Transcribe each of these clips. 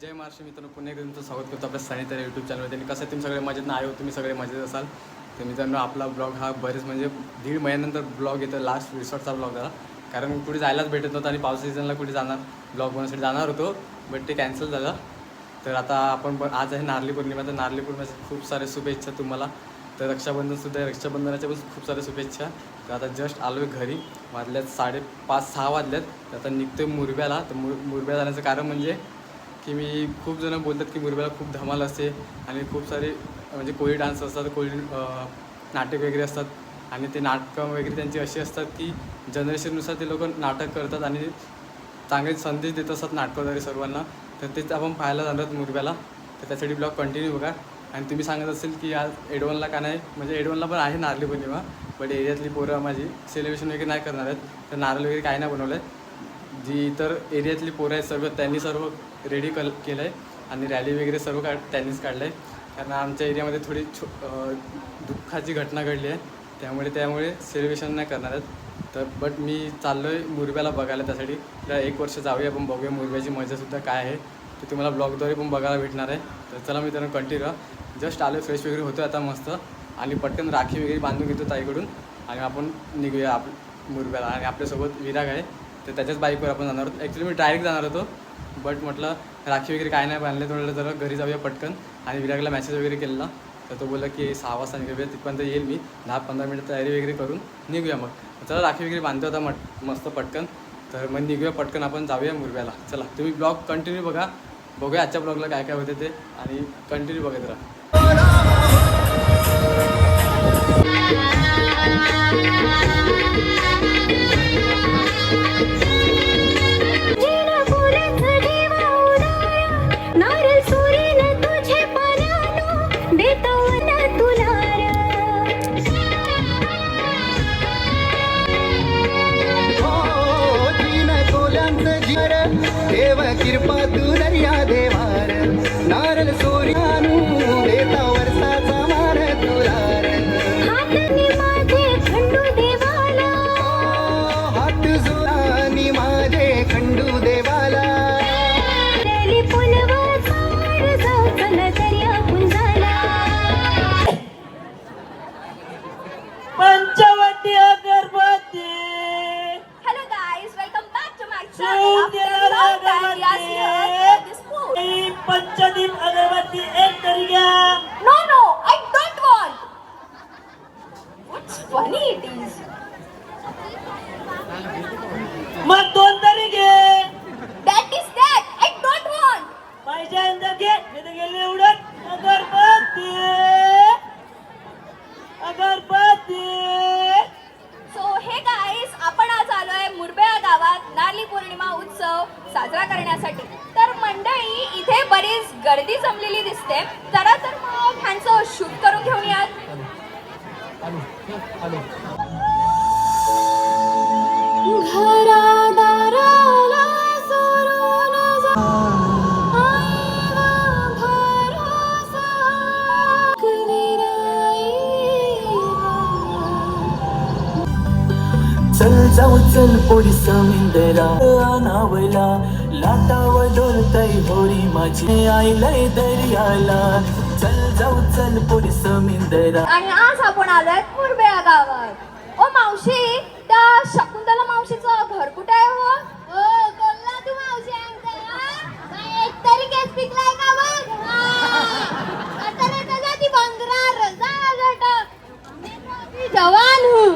जय महाराष्ट्र मित्रांनो पुन्हा एकदा तुमचं स्वागत करतो आपल्या सॅनिटरी यूट्यूब चॅनलमध्ये आणि कसं आहे तुम्ही सगळे मजेत नाही हो तुम्ही सगळे मजेत असाल? तर मित्रांनो आपला ब्लॉग हा बरेच म्हणजे दीड महिन्यानंतर ब्लॉग येतो लास्ट रिसॉर्टचा ब्लॉग झाला. कारण कुठे जायलाच भेटत नव्हतं आणि पावसा सीझनला कुठे जाणार? ब्लॉग बनवण्यासाठी जाणार होतो बट ते कॅन्सल झालं. तर आता आपण आज आहे नारली पौर्णिमा. तर नारली पौर्णिमेच्या खूप सारे शुभेच्छा तुम्हाला. तर रक्षाबंधनसुद्धा रक्षाबंधनाच्या पण खूप साऱ्या शुभेच्छा. तर आता जस्ट आलो आहे घरी. वाजल्यात साडेपाच सहा वाजल्यात. तर आता निघतोय मुरब्याला. तर मुर मुरब्या जाण्याचं कारण म्हणजे की मी खूप जणं बोलतात की मुरब्याला खूप धमाल असते आणि खूप सारे म्हणजे कोळी डान्स असतात कोळी नाटक वगैरे असतात आणि ते नाटकं वगैरे त्यांची अशी असतात की जनरेशननुसार ते लोक नाटक करतात आणि चांगले संदेश देत असतात नाटकद्वारे सर्वांना. तर तेच आपण पाहायला जाणार मुरब्याला. तर त्यासाठी ब्लॉग कंटिन्यू बघा. आणि तुम्ही सांगत असेल की आज एडवनला का नाही म्हणजे एडवनला पण आहे नारळी पौर्णिमा बट एरियातली पोरं माझी सेलिब्रेशन वगैरे नाही करणार आहेत. तर नारळ वगैरे काय नाही बनवलं आहे जी इतर एरियातली पोरं आहेत सर्व त्यांनी सर्व रेडी कल केलं आहे आणि रॅली वगैरे सर्व काढ त्यांनीच काढलं आहे कारण आमच्या एरियामध्ये थोडी छो दुःखाची घटना घडली आहे. त्यामुळे त्यामुळे सेलिब्रेशन नाही करणार आहेत. तर बट मी चाललो आहे मुरब्याला बघायला त्यासाठी. त्या एक वर्ष जाऊया आपण बघूया मुरब्याची मजासुद्धा काय आहे. ते तुम्हाला ब्लॉगद्वारे पण बघायला भेटणार आहे. तर चला मी त्यांना कंटिन्यू जस्ट आलो फ्रेश वगैरे होतो आता मस्त. आणि पटकन राखी वगैरे बांधून घेतो ताईकडून. आणि आपण निघूया आप मुरब्याला. आणि आपल्यासोबत विराग आहे. तर त्याच्याच बाईकवर आपण जाणार होतो ॲक्च्युली मी डायरेक्ट जाणार होतो. बट म्हटलं राखी वगैरे काय नाही बांधले थोडं जरा घरी जाऊया पटकन. आणि विरागला मेसेज वगैरे केलेला. तर तो बोलला की सहा वाजता निघूया तिथपर्यंत येईल मी. दहा पंधरा मिनिट तयारी वगैरे करून निघूया मग. चला राखी वगैरे बांधतो आता मट मस्त पटकन. तर मग निघूया पटकन आपण जाऊया मुरव्याला चला तुम्ही ब्लॉग कंटिन्यू बघा. बघूया आजच्या ब्लॉगला काय काय होते ते. आणि कंटिन्यू बघत राहा. माझे खंडू बरीच गर्दी जमलेली दिसते. चला तर मग ह्यांचं शूट करून घेऊन यात जाऊ चल पोरी समिंदरा. अनावला लाटाव डोलतय होळी माझी. आईलय दर्याला. चल जाऊ चल पोरी समिंदरा. आणि आज आपण आलोय कुर्बे या गावात. ओ मावशी त्या शकुंतला मावशीचं घर कुठे आहे हो? ओ कोल्हा तू मावशी एक तरी केस पिकलाय का बघ? जवान. हूँ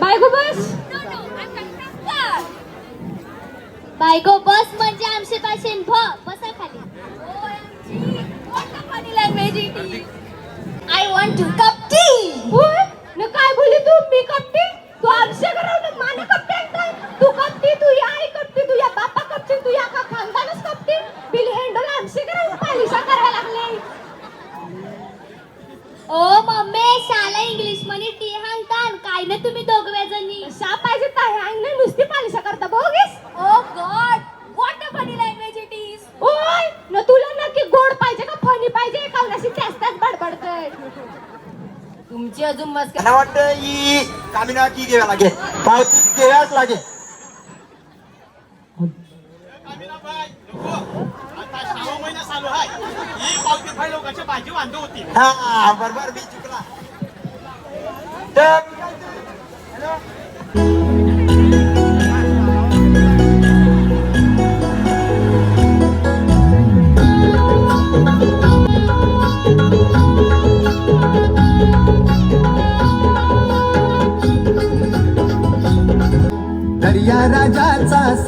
बायको बस? बायको बस म्हणजे आमचे पाशीन भ बसा खाली. Language I want to cup tea न काय बोली तू? मी कपटी तू आमचे घरावर माने कपटी तू कपटी तू या तू या मला वाटतं ही कामिना की घ्यावी लागेल. पावती घ्याव्याच लागेल. हा बरोबर मी चुकला. तर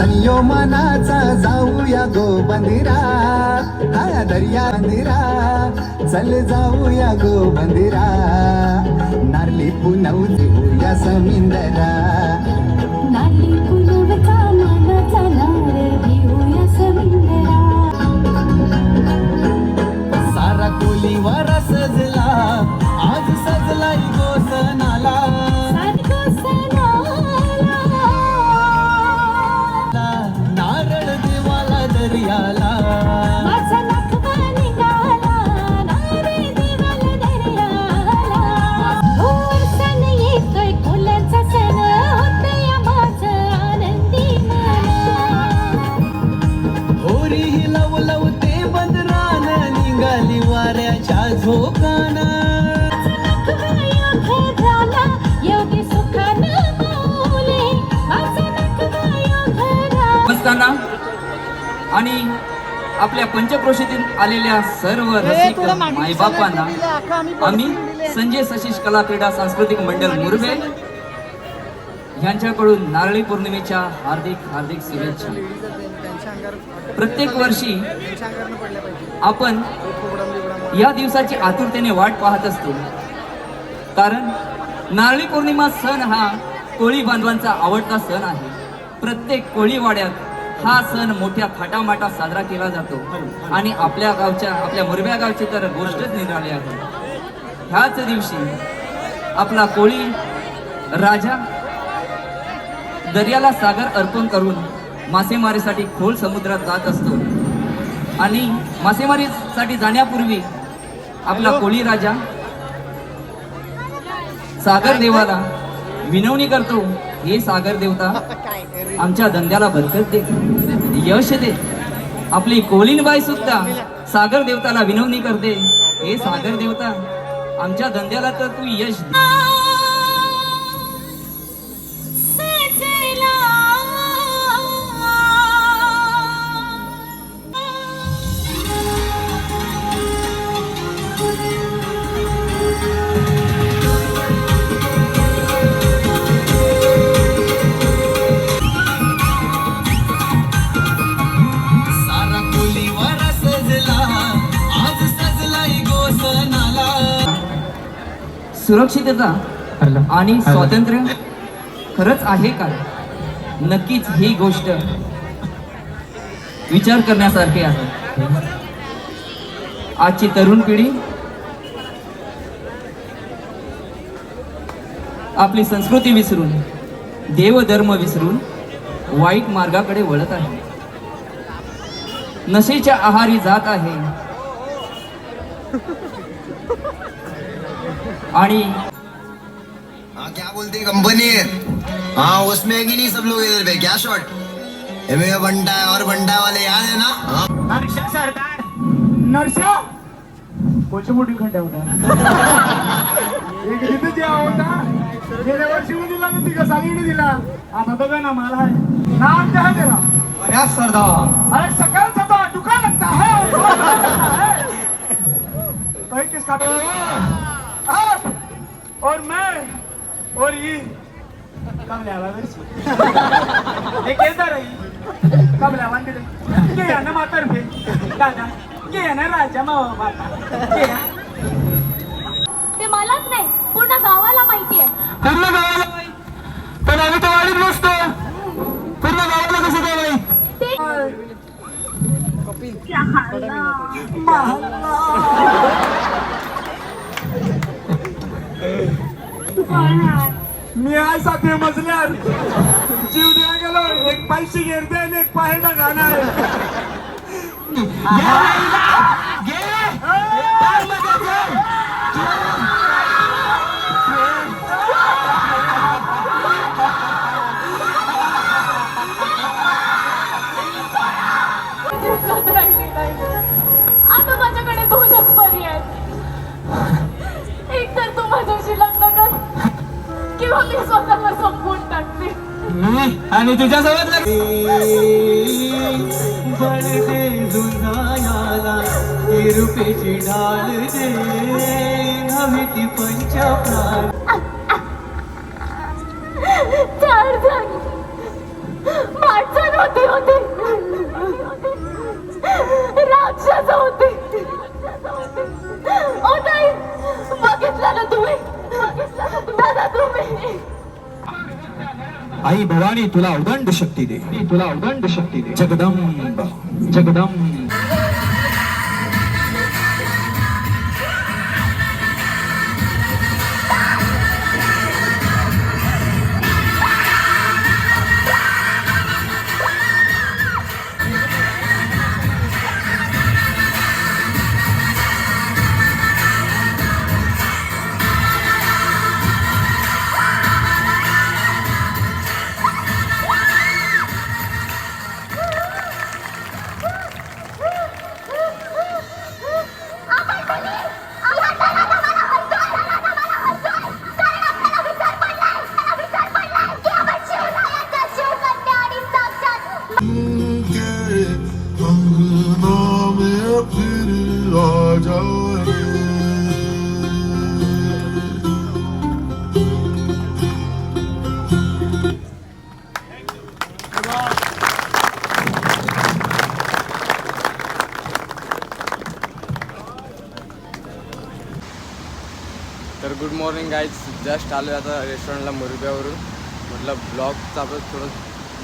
राजाचा मनाचा जाऊया गो बंदिरा. हा दर्या बंदिरा. चल जाऊया गो बंदिरा. नारली पुनव देऊया समिंदरा. नारली पुलवचा आणि आपल्या पंचक्रोशीतील आलेल्या सर्व रसिक मायबापांना आम्ही संजय सशिष कला क्रीडा सांस्कृतिक मंडळ मुरबे यांच्याकडून नारळी पौर्णिमेच्या हार्दिक हार्दिक शुभेच्छा. प्रत्येक वर्षी आपण या दिवसाची आतुरतेने वाट पाहत असतो. कारण नारळी पौर्णिमा सण हा कोळी बांधवांचा आवडता सण आहे. प्रत्येक कोळीवाड्यात हा सण मोठ्या थाटामाटात साजरा केला जातो. आणि आपल्या गावच्या आपल्या मुरब्या गावची तर गोष्टच निघाली आहे. ह्याच दिवशी आपला कोळी राजा दर्याला सागर अर्पण करून मासेमारीसाठी खोल समुद्रात जात असतो. आणि मासेमारीसाठी जाण्यापूर्वी आपला कोळी राजा सागर देवाला विनवणी करतो हे सागर देवता आमच्या धंद्याला बरकत दे. यश दे. आपली कोलीनबाई सुद्धा सागर देवताला विनवणी करते. हे सागर देवता आमच्या धंद्याला तर तू यश दे. सुरक्षितता आणि स्वातंत्र्य खरंच आहे का? नक्कीच ही गोष्ट विचार करण्यासारखी आहे. आजची तरुण पिढी आपली संस्कृती विसरून देवधर्म विसरून वाईट मार्गाकडे वळत आहे. नशेच्या आहारी जात आहे. आणि हाँ क्या बोलती कंपनी हाँ? उसमें है कि नहीं सब लोग इधर पे क्या शॉट में बंटा है और बंटा वाले याद है ना? हाँ। नरशा सरकार। नरशा? कोची मोठी खंड्या होता एक तिथे जेव्हा होता गेल्या वर्षी मी दिला ना तिघ सांगितलं दिला. आता तो काय ना मला आहे? नाम क्या है तेरा अरे सरदार. अरे सकल से तो दुकान लगता है. तो किस और मैं और ये। कब ले आवा मेरे एक येता रही? कब ले आवा तिथे के या ना मातर पे दादा के या ना राजा मावा माता। के या ते मलाच नाही पूर्ण गावाला माहिती आहे. पूर्ण गावाला माहीत. पण आम्ही तर वाडीत बसतो. पूर्ण गावाला कसं काय माहीत? मी आहे साथी मजल्यार जीव द्या गेलो. एक पायशी घेरते आणि एक पायडा घाणार आता माझ्याकडे दोनच पर्याय आहेत. आणि तुझ्या सोबत बळते जुनायाला रुपेची ती होते होते. आई भवानी तुला उदंड शक्ती दे. तुला उदंड शक्ती दे. जगदंब. जगदंब. तर गुड मॉर्निंग गाईज जस्ट आलो आता रेस्टॉरंटला मुरब्यावरून. म्हटलं ब्लॉगचं आपलं थोडं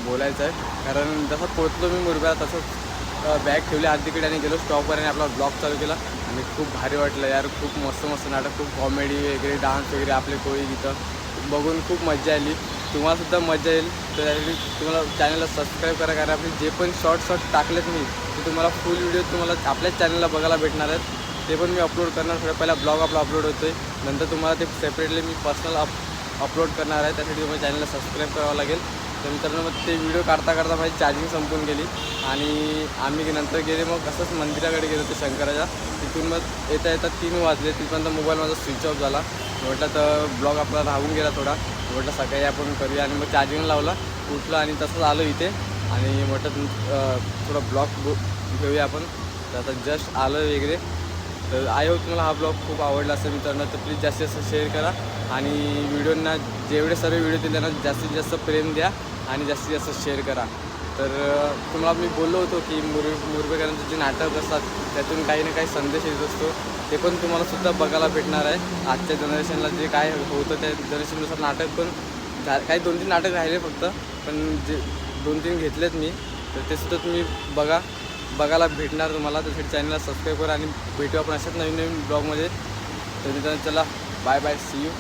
बोलायचं आहे. कारण जसं पोचलो मी मुरब्या तसंच बॅग ठेवली आत तिकडे आणि गेलो स्टॉपवर आणि आपला ब्लॉग चालू केला. आणि खूप भारी वाटलं यार. खूप मस्त मस्त नाटक खूप कॉमेडी वगैरे डान्स वगैरे आपले कोळी गीतं. बघून खूप मजा आली. तुम्हालासुद्धा मजा येईल. तर त्यासाठी तुम्हाला चॅनलला सबस्क्राईब करा. कारण आपले जे पण शॉर्ट शॉर्ट टाकलेत मी ते तुम्हाला फुल व्हिडिओ तुम्हाला आपल्याच चॅनलला बघायला भेटणार आहेत. ते पण मी अपलोड करणार. थोडं पहिला ब्लॉग आपला अपलोड होतो आहे नंतर तुम्हाला ते सेपरेटली मी पर्सनल अप अपलोड करणार आहे. त्यासाठी तुम्हाला चॅनलला सबस्क्राईब करावं लागेल. तर मित्रांनो मग ते व्हिडिओ काढता काढता माझी चार्जिंग संपून गेली. आणि आम्ही नंतर गेले मग असंच मंदिराकडे गेलो ते शंकराच्या. तिथून मग येता येता तीन वाजले. तिथपर्यंत मोबाईल माझा स्विच ऑफ झाला. म्हटलं तर ब्लॉग आपला राहून गेला थोडा. म्हटलं सकाळी आपण करूया. आणि मग चार्जिंग लावला. उठलं आणि तसंच आलो इथे. आणि म्हटलं थोडं थोडा ब्लॉग घेऊया आपण. तर आता जस्ट आलं वगैरे. तर आय होप तुम्हाला हा ब्लॉग खूप आवडला असेल मित्रांनो तर प्लीज जास्तीत जास्त शेअर करा. आणि व्हिडिओंना जेवढे सर्व व्हिडिओ दिले ना जास्तीत जास्त प्रेम द्या आणि जास्तीत जास्त शेअर करा. तर तुम्हाला मी बोललो होतो की मुर मुरबेकरांचे जे नाटक असतात त्यातून काही ना काही संदेश येत असतो. ते पण तुम्हाला सुद्धा बघायला भेटणार आहे. आजच्या जनरेशनला जे काय होतं त्या जनरेशननुसार नाटक पण काही दोन तीन नाटक राहिले फक्त पण जे दोन तीन घेतलेत मी तर ते सुद्धा तुम्ही बघा. बघायला भेटणार तुम्हाला त्यासाठी चॅनलला सबस्क्राईब करा आणि भेटू आपण अशाच नवीन नवीन ब्लॉगमध्ये तर मित्रांनो चला बाय बाय सी यू